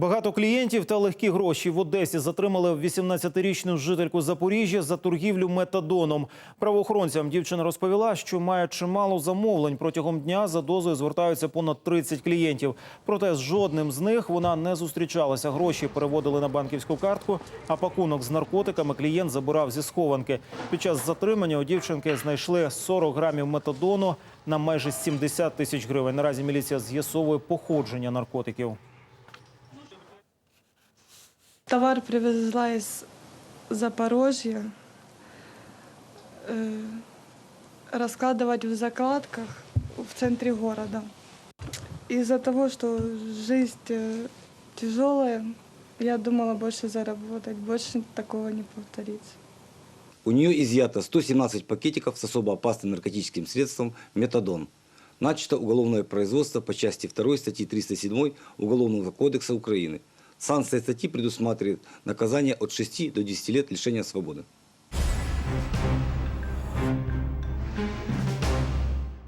Багато клієнтів та легкі гроші в Одесі затримали 18-річну жительку Запоріжжя за торгівлю метадоном. Правоохоронцям дівчина розповіла, що має чимало замовлень. Протягом дня за дозою звертаються понад 30 клієнтів. Проте з жодним з них вона не зустрічалася. Гроші переводили на банківську картку, а пакунок з наркотиками клієнт забирав зі схованки. Під час затримання у дівчинки знайшли 40 грамів метадону на майже 70 тисяч гривень. Наразі міліція з'ясовує походження наркотиків. Товар привезла из Запорожья. Э, Раскладывать в закладках в центре города. Из-за того, что жизнь тяжелая, я думала больше заработать, больше такого не повторится. У нее изъято 117 пакетиков с особо опасным наркотическим средством метадон. Начато уголовное производство по части 2 статьи 307 Уголовного кодекса Украины. Санкция статьи предусматривает наказание от 6 до 10 лет лишения свободы.